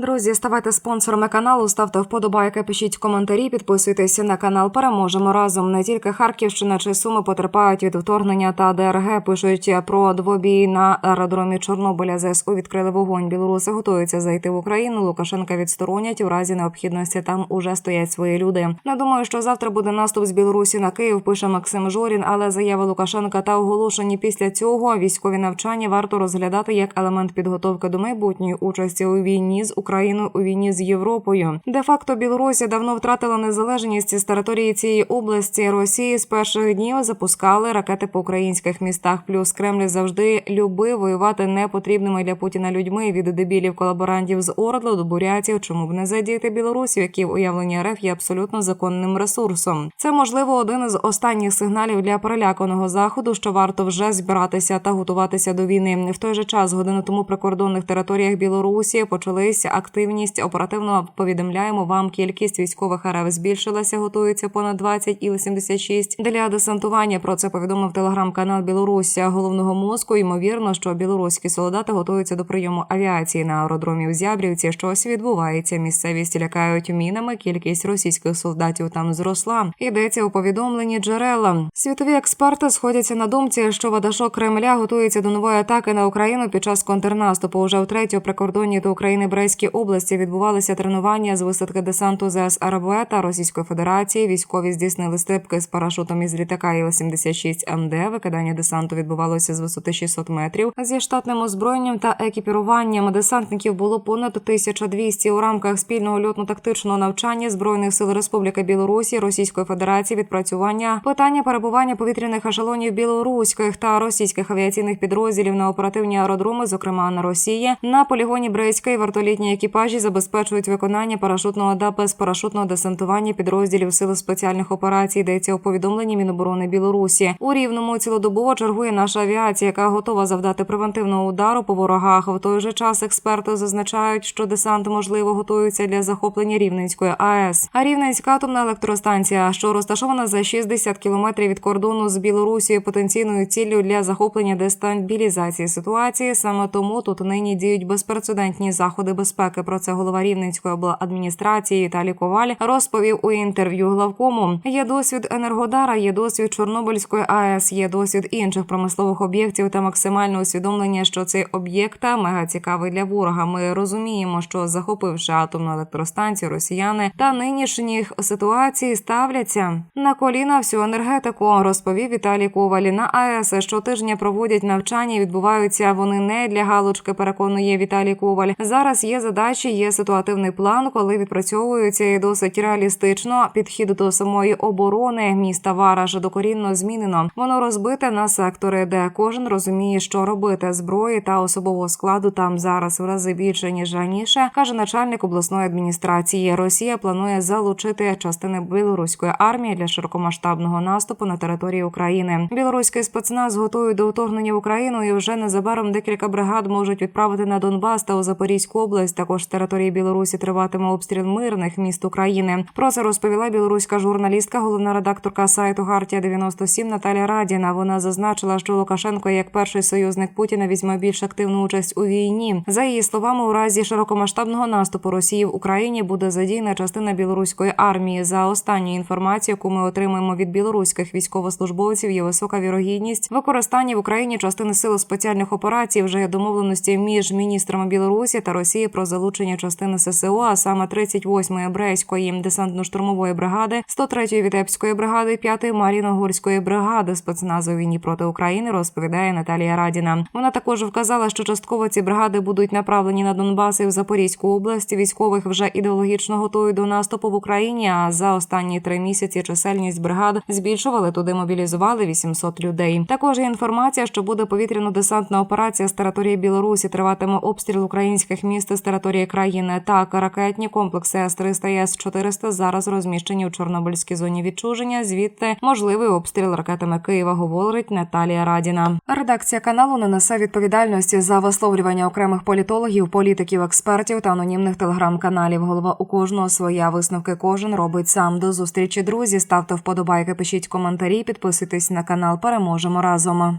Друзі, ставайте спонсорами каналу, ставте вподобайки, пишіть коментарі, підписуйтесь на канал. Переможемо разом. Не тільки Харківщина чи Суми потерпають від вторгнення та ДРГ. Пишуть про двобій на аеродромі Чорнобиля. ЗСУ відкрили вогонь. Білоруси готуються зайти в Україну. Лукашенка відсторонять у разі необхідності. Там уже стоять свої люди. Не думаю, що завтра буде наступ з Білорусі на Київ. Пише Максим Жорін. Але заяви Лукашенка та оголошені після цього військові навчання варто розглядати як елемент підготовки до майбутньої участі у війні з Україною у війні з Європою. Де факто Білорусі давно втратила незалежність з території цієї області. Росії з перших днів запускали ракети по українських містах. Плюс Кремль завжди любив воювати непотрібними для Путіна людьми від дебілів колаборантів з Ордлу до бурятів. Чому б не задіяти білорусів, які в уявленні РФ є абсолютно законним ресурсом? Це можливо один із останніх сигналів для переляканого заходу, що варто вже збиратися та готуватися до війни. В той же час годину тому прикордонних територіях Білорусі почалися активність. Оперативно повідомляємо вам. Кількість військових РФ збільшилася, готується понад 20 іл 76 для десантування. Про це повідомив телеграм-канал Білорусія головного мозку. Ймовірно, що білоруські солдати готуються до прийому авіації на аеродромі в Зябрівці. Щось відбувається. Місцевість лякають мінами. Кількість російських солдатів там зросла. Йдеться у повідомленні джерела. Світові експерти сходяться на думці, що вадашок Кремля готується до нової атаки на Україну під час контрнаступу. Уже втретє у прикордонні до України Брейській області відбувалися тренування з висадки десанту ЗС РБ та Російської Федерації. Військові здійснили стрибки з парашутом із літака Іл-76 МД. Викидання десанту відбувалося з висоти 600 метрів. Зі штатним озброєнням та екіпіруванням десантників було понад 1200 у рамках спільного льотно-тактичного навчання збройних сил Республіки Білорусі Російської Федерації. Відпрацювання питання перебування повітряних ешелонів білоруських та російських авіаційних підрозділів на оперативні аеродроми, зокрема на Росії, на полігоні Брейська і вертолітні екіпажі забезпечують виконання парашутного та безпарашутного десантування підрозділів сил спеціальних операцій. Йдеться у повідомленні Міноборони Білорусі. У рівному цілодобово чергує наша авіація, яка готова завдати превентивного удару по ворогах. В той же час експерти зазначають, що десант можливо готується для захоплення Рівненської АЕС. А Рівненська атомна електростанція, що розташована за 60 кілометрів від кордону з Білорусією, потенційною ціллю для захоплення дестабілізації ситуації. Саме тому тут нині діють безпрецедентні заходи безпеки. Про це голова Рівненської обладміністрації Віталій Коваль розповів у інтерв'ю главкому. Є досвід Енергодара, є досвід Чорнобильської АЕС, є досвід інших промислових об'єктів та максимальне усвідомлення, що цей об'єкт мега цікавий для ворога. Ми розуміємо, що захопивши атомну електростанцію, росіяни та нинішніх ситуацій ставляться на коліна всю енергетику. Розповів Віталій Коваль. На АЕС щотижня проводять навчання. Відбуваються вони не для галочки. Переконує Віталій Коваль. Зараз є задачі, є ситуативний план, коли відпрацьовуються і досить реалістично. Підхід до самої оборони міста Вараж докорінно змінено. Воно розбите на сектори, де кожен розуміє, що робити. Зброї та особового складу там зараз в рази більше ніж раніше, каже начальник обласної адміністрації. Росія планує залучити частини білоруської армії для широкомасштабного наступу на території України. Білоруський спецназ готують до вторгнення в Україну, і вже незабаром декілька бригад можуть відправити на Донбас та у Запорізьку область. Також території Білорусі триватиме обстріл мирних міст України. Про це розповіла білоруська журналістка, головна редакторка сайту Гартія 97 Наталя Радіна. Вона зазначила, що Лукашенко, як перший союзник Путіна, візьме більш активну участь у війні. За її словами, у разі широкомасштабного наступу Росії в Україні буде задіяна частина білоруської армії. За останньою інформацією, яку ми отримуємо від білоруських військовослужбовців, є висока вірогідність використання в Україні частини сил спеціальних операцій. Вже є домовленості між міністрами Білорусі та Росії про залучення частини ССО, а саме 38-ї Брейської десантно-штурмової бригади, 103-ї Вітебської бригади, 5-ї Маріно-Гурської бригади спецназу війні проти України. Розповідає Наталія Радіна. Вона також вказала, що частково ці бригади будуть направлені на Донбас і в Запорізьку область. Військових вже ідеологічно готують до наступу в Україні. А за останні три місяці чисельність бригад збільшували туди. Мобілізували 800 людей. Також є інформація, що буде повітряно-десантна операція з території Білорусі. Триватиме обстріл українських міст з території країни. Так, ракетні комплекси С-300 і С-400 зараз розміщені у Чорнобильській зоні відчуження. Звідти можливий обстріл ракетами Києва, говорить Наталія Радіна. Редакція каналу не несе відповідальності за висловлювання окремих політологів, політиків, експертів та анонімних телеграм-каналів. Голова у кожного своя висновки кожен робить сам. До зустрічі, друзі. Ставте вподобайки, пишіть коментарі, підписуйтесь на канал. Переможемо разом.